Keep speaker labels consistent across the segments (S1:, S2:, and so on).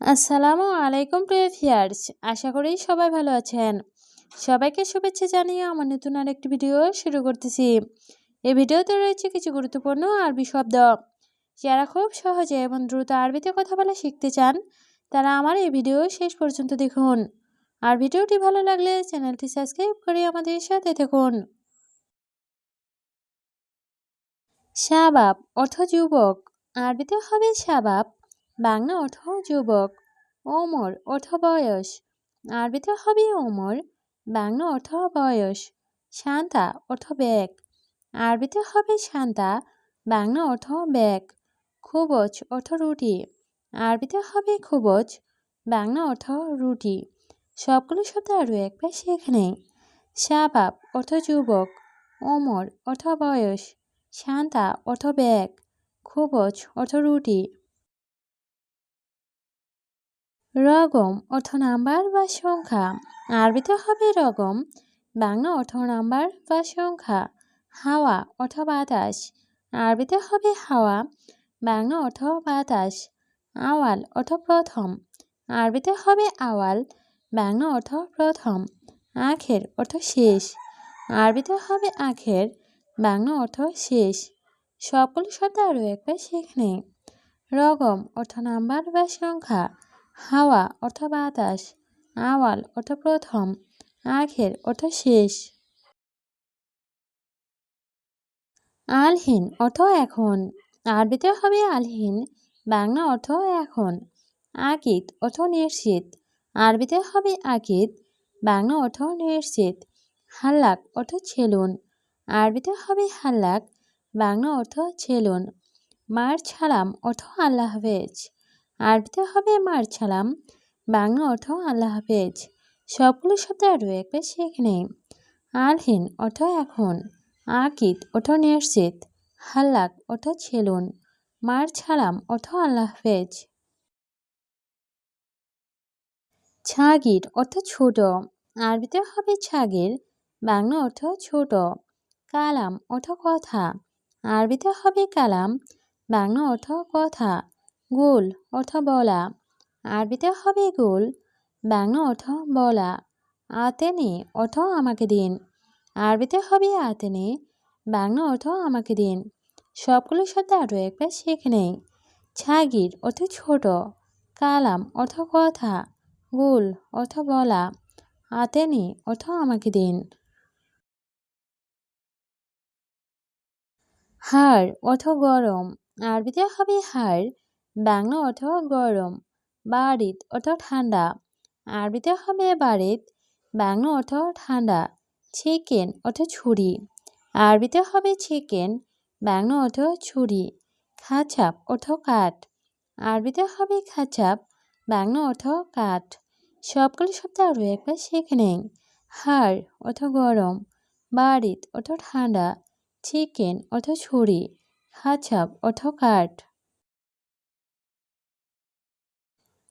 S1: আসসালামু আলাইকুম প্রিয় ভিয়ার্স আশা করি সবাই ভালো আছেন। সবাইকে শুভেচ্ছা জানিয়ে আমার নতুন আরেকটি ভিডিও শুরু করতেছি। এই ভিডিওতে রয়েছে কিছু গুরুত্বপূর্ণ আরবি শব্দ। যারা খুব সহজে এবং দ্রুত আরবিতে কথা বলা শিখতে চান, তারা আমার এই ভিডিও শেষ পর্যন্ত দেখুন। আর ভিডিওটি ভালো লাগলে চ্যানেলটি সাবস্ক্রাইব করে আমাদের সাথে থাকুন। শাবাব অর্থ যুবক, আরবিতে হবে শাবাব। বাংলা অর্থ যুবক। ওমর অর্থ বয়স। আরবিতে হবে ওমর। বাংলা অর্থ বয়স। শান্তা অর্থ ব্যাগ আরবিতে হবে শান্তা বাংলা অর্থ ব্যাগ খুবজ অর্থ রুটি। আরবিতে হবে খুবজ। বাংলা অর্থ রুটি। সবগুলো শব্দ আরও একবার সেখানে শাবাব অর্থ যুবক। ওমর অর্থ বয়স। শান্তা অর্থ ব্যাগ খুবজ অর্থ রুটি। রগম অর্থ নাম্বার বা সংখ্যা। আরবিতে হবে রগম, বাংলা অর্থ নাম্বার বা সংখ্যা। হাওয়া অর্থ বাতাস, আরবিতে হবে হাওয়া, বাংলা অর্থ বাতাস। আওয়াল অর্থ প্রথম, আরবিতে হবে আওয়াল, বাংলা অর্থ প্রথম। আখের অর্থ শেষ, আরবিতে হবে আখের, বাংলা অর্থ শেষ। সকল শব্দ আরও একবার শেখ নেই রগম অর্থ নাম্বার বা সংখ্যা। হাওয়া অর্থ বাতাস, আওয়াল অর্থ প্রথম, আখের অর্থ শেষ। আলহীন অর্থ এখন, আরবিতে হবে আলহীন, বাংলা অর্থ এখন আকিদ অর্থ নিশ্চিত, আরবিতে হবে আকিদ বাংলা অর্থ নিশ্চিত, হাল্লাক অর্থ ছেলুন, আরবিতে হবে হাল্লাক, বাংলা অর্থ ছেলুন মার ছালাম অর্থ আল্লাহ হাফেজ। আরবিতে হবে মার ছালাম। বাংলা অর্থ আল্লাহ হাফেজ। সবগুলো শব্দ আরও একবার সেখানে আলহীন অর্থ এখন। আকিদ অর্থ নিশ্চিত। হাল্লাক অর্থ ছেলুন। মার ছালাম অর্থ আল্লাহ হাফেজ। ছাগির অর্থ ছোট। আরবিতে হবে ছাগির। বাংলা অর্থ ছোট। কালাম অর্থ কথা। আরবিতে হবে কালাম। বাংলা অর্থ কথা। গোল অর্থ বলা। আরবিতে হবে গোল, বাংলা অর্থ বলা। আতেনে অর্থ আমাকে দিন। আরবিতে হবে আতেনে, বাংলা অর্থ আমাকে দিন। সবগুলো শব্দ আরও একবার শেখে নেই। ছাগির অর্থ ছোট। কালাম অর্থ কথা। গোল অর্থ বলা। আতেনে অর্থ আমাকে দিন। হাড় অর্থ গরম। আরবিতে হবে হাড় বাংলা অর্থ গরম বাড়িত অর্থ ঠান্ডা, আরবিতে হবে বাড়িত বাংলা অর্থ ঠান্ডা, চিকেন অর্থ ছুরি, আরবিতে হবে চিকেন, বাংলা অর্থ ছুরি, খাঁচাপ অর্থ কাঠ, আরবিতে হবে খাঁচাপ, বাংলা অর্থ কাঠ, সবগুলি শব্দ আরও একবার শিখে নেই হাড় অর্থ গরম বাড়িত অর্থ ঠান্ডা, চিকেন অর্থ ছুরি, খাঁচাপ অর্থ কাঠ।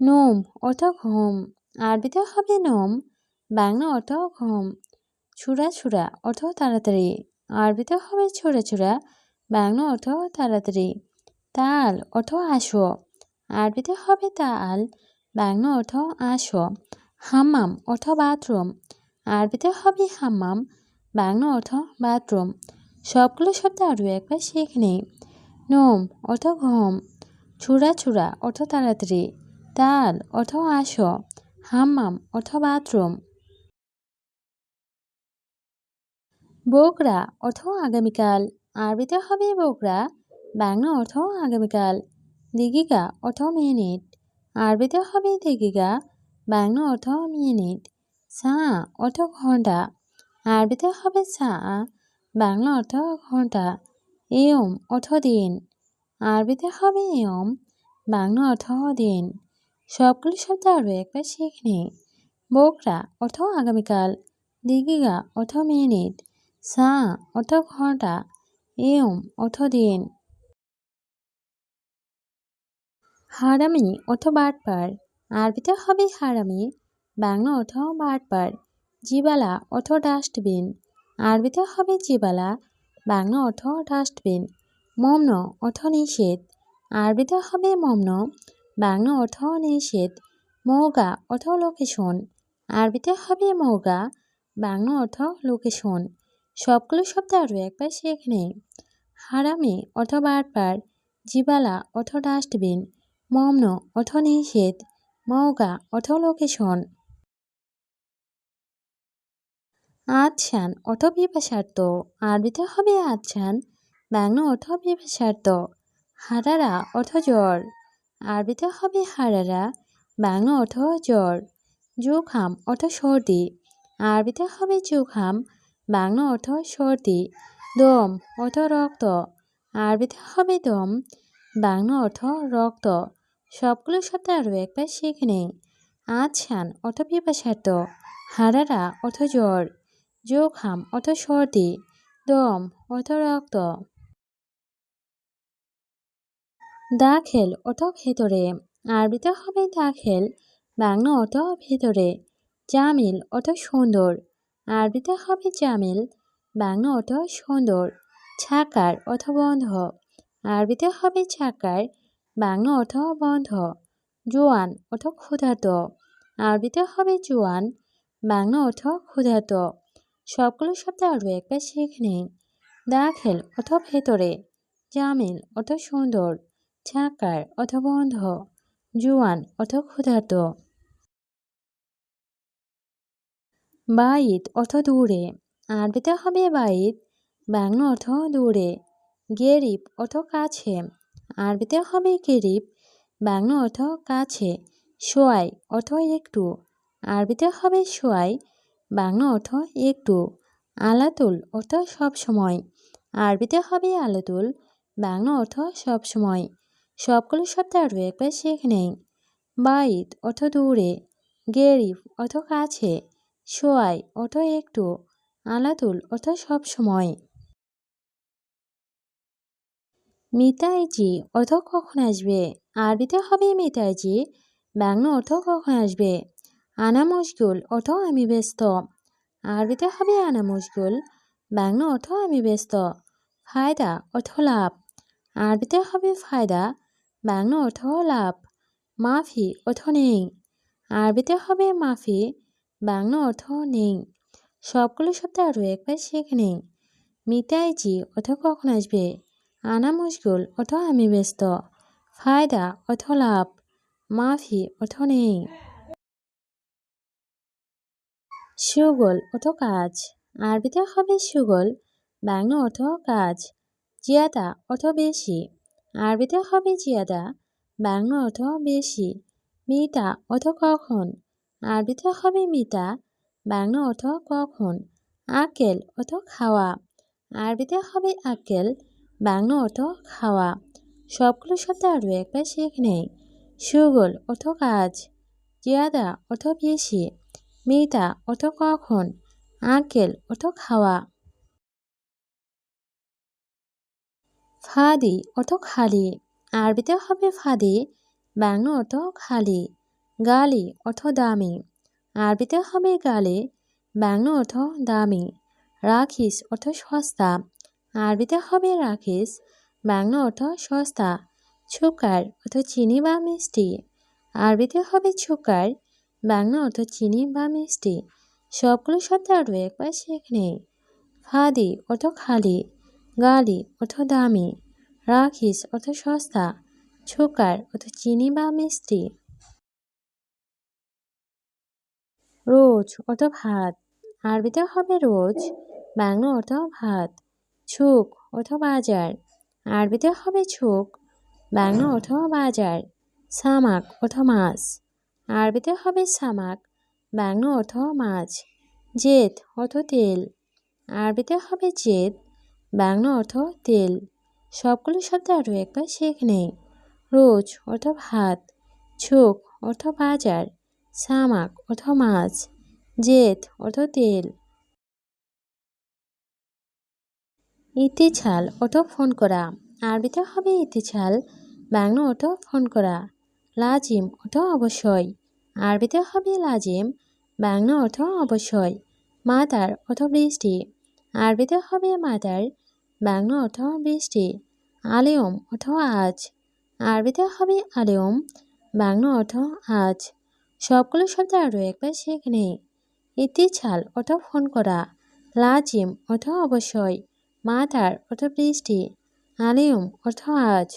S1: নোম অর্থ ঘুম আরবিতে হবে নোম বাংলা অর্থ ঘুম ছুরা ছুরা অর্থ তাড়াতাড়ি আরবিতে হবে ছোড়া ছুরা বাংলা অর্থ তাড়াতাড়ি তাল অর্থ আসো আরবিতে হবে তাল বাংলা অর্থ আসো হাম্মাম অর্থ বাথরুম আরবিতে হবে হাম্মাম বাংলা অর্থ বাথরুম সবগুলো শব্দ আরও একবার শিখে নেই নোম অর্থ ঘুম ছুরা ছুরা অর্থ তাড়াতাড়ি তাল অর্থ আস হাম্মাম অর্থ বাথরুম বোকরা অর্থ আগামীকাল। আরবিতে হবে বোকরা, বাংলা অর্থ আগামীকাল। দিগিকা অর্থ মিনিট। আরবিতে হবে দিগিকা বাংলা অর্থ মিনিট। সা অর্থ ঘণ্টা। আরবিতে হবে সা, বাংলা অর্থ ঘণ্টা। এয়ম অর্থ দিন। আরবিতে হবে এয়ম বাংলা অর্থ দিন। সবগুলো শব্দ আরও একবার শিখে নিই। বোকরা অর্থ আগামীকাল, দিগিগা অর্থ মিনিট, সা অর্থ ঘণ্টা এম অর্থ দিন। হারামি অর্থ বাটপার, আরবিতে হবে হারামি, বাংলা অর্থ বাটপার, জিবালা অর্থ ডাস্টবিন, আরবিতে হবে জিবালা, বাংলা অর্থ ডাস্টবিন, মমন অর্থ নিষেধ, আরবিতে হবে মমন বাংলা অর্থ নিষেধ মৌগা অর্থ লোকেশন আরবিতে হবে মৌগা, বাংলা অর্থ লোকেশন সবগুলো শব্দ আরও একবার শেখ নেই। হারামি অর্থ বারবার, জিবালা অর্থ ডাস্টবিন, মমন অর্থ নিষেধ, মৌগা অর্থ লোকেশন আচ্ছান অর্থ বিভাষার্থ আরবিতে হবে আচ্ছান, বাংলা অর্থ বিভাষার্থ হারারা অর্থ জ্বর। আরবিতে হবে হারারা, বাংলা অর্থ জ্বর, জোখাম অর্থ সর্দি, আরবিতে হবে জোখাম, বাংলা অর্থ সর্দি, দম অর্থ রক্ত, আরবিতে হবে দম, বাংলা অর্থ রক্ত, সবগুলো শব্দ আরও একবার শিখে নেই। আচ্ছান অর্থ পিপাসার্থ, হারারা অর্থ জ্বর, জোখাম অর্থ সর্দি, দম অর্থ রক্ত। দাখেল অর্থ ভেতরে আরবিতে হবে দাখেল, বাংলা অর্থ ভেতরে, জামিল অর্থ সুন্দর আরবিতে হবে জামিল, বাংলা অর্থ সুন্দর, ছাকার অর্থ বন্ধ আরবিতে হবে ছাকার, বাংলা অর্থ বন্ধ, জোয়ান অর্থ ক্ষুধার্ত আরবিতে হবে জোয়ান, বাংলা অর্থ ক্ষুধার্ত সবগুলো শব্দ আরও একবার শিখে নিন, দাখেল অর্থ ভেতরে, জামিল অর্থ সুন্দর। ছাকার অর্থ বন্ধ জোয়ান অর্থ ক্ষুধার্ত। বাইত অর্থ দূরে, আরবিতে হবে বাইত বাংলা অর্থ দূরে। গেরিব অর্থ কাছে, আরবিতে হবে গেরিব, বাংলা অর্থ কাছে। সোয়াই অর্থ একটু, আরবিতে হবে সোয়াই, বাংলা অর্থ একটু। আলাতুল অর্থ সবসময় আরবিতে হবে আলাতুল, বাংলা অর্থ সবসময় সবগুলো শব্দ আরও একবার শেখ নেই। বাইত অর্থ দূরে। গেরিব অর্থ কাছে। সোয়াই অর্থ একটু। আলাতুল অর্থ সবসময় মিতাইজি অর্থ কখন আসবে? আরবিতে হবে মিতাইজি। বাংলা অর্থ কখন আসবে? আনা মুশগুল অর্থ আমি ব্যস্ত। আরবিতে হবে আনা মুশগুল। বাংলা অর্থ আমি ব্যস্ত। ফায়দা অর্থ লাভ। আরবিতে হবে ফায়দা। বাংলা অর্থ লাভ। মাফি অর্থ নেই। আরবিতে হবে মাফি, বাংলা অর্থ নেই। সবগুলো শব্দ আরও একবার শেখে নেই। মিতাইজি অর্থ কখন আসবে? আনা মুশগুল অর্থ আমি ব্যস্ত। ফায়দা অর্থ লাভ। মাফি অর্থ নেই। সুগল অর্থ কাজ। আরবিতে হবে সুগল, বাংলা অর্থ কাজ। জিয়াদা অর্থ বেশি। আরবিতে হবে জিয়াদা, বাংলা অর্থ বেশি, মিতা অর্থ কখন? আরবিতে হবে মিতা, বাংলা অর্থ কখন? আকেল অর্থ খাওয়া, আরবিতে হবে আকেল, বাংলা অর্থ খাওয়া। সবগুলো শব্দ আরও একবার শেখ নেই। সুগল অর্থ কাজ, জিয়াদা অর্থ বেশি, মিতা অর্থ কখন? আকেল অর্থ খাওয়া। ফাদি অর্থ খালি আরবিতে হবে ফাদি, বাংলা অর্থ খালি গালি অর্থ দামি, আরবিতে হবে গালি, বাংলা অর্থ দামি রাখিস অর্থ সস্তা, আরবিতে হবে রাখিস বাংলা অর্থ সস্তা ছুকার অর্থ চিনি বা মিষ্টি, আরবিতে হবে ছুকার বাংলা অর্থ চিনি বা মিষ্টি, সবগুলো শব্দ আরও একবার শেখ নেই ফাদি অর্থ খালি গালি অর্থ দামি, রাখিস অর্থ সস্তা, ছোকার অর্থ চিনি বা মিষ্টি। রোজ অর্থ ভাত, আরবিতে হবে রোজ, বাংলা অর্থ ভাত, ছুক অর্থ বাজার, আরবিতে হবে ছুক, বাংলা অর্থ বাজার, সামাক অর্থ মাছ, আরবিতে হবে সামাক, বাংলা অর্থ মাছ, জেদ অর্থ তেল, আরবিতে হবে জেদ বাংলা অর্থ তেল। সবগুলো শব্দ আরও একবার শেখ নেই। রোজ অর্থ ভাত ছোক অর্থ বাজার, সামাক অর্থ মাছ, জেদ অর্থ তেল। ইতিছাল অর্থ ফোন করা। আরবিতে হবে ইতিছাল, বাংলা অর্থ ফোন করা। লাজিম অর্থ অবশ্যই। আরবিতে হবে লাজিম, বাংলা অর্থ অবশ্যই। মাতার অর্থ বৃষ্টি। আরবিতে হবে মাতার বাংলা অর্থ বৃষ্টি আলেয়ম অর্থ আজ, আরবিতে হবে আলেয়ম বাংলা অর্থ আজ, সবগুলো শব্দ আরও একবার শেখ নেই। ইতিছাল অর্থ ফোন করা, লাজিম অর্থ অবশ্যই মাতার অর্থ বৃষ্টি আলিয়ম অর্থ আজ।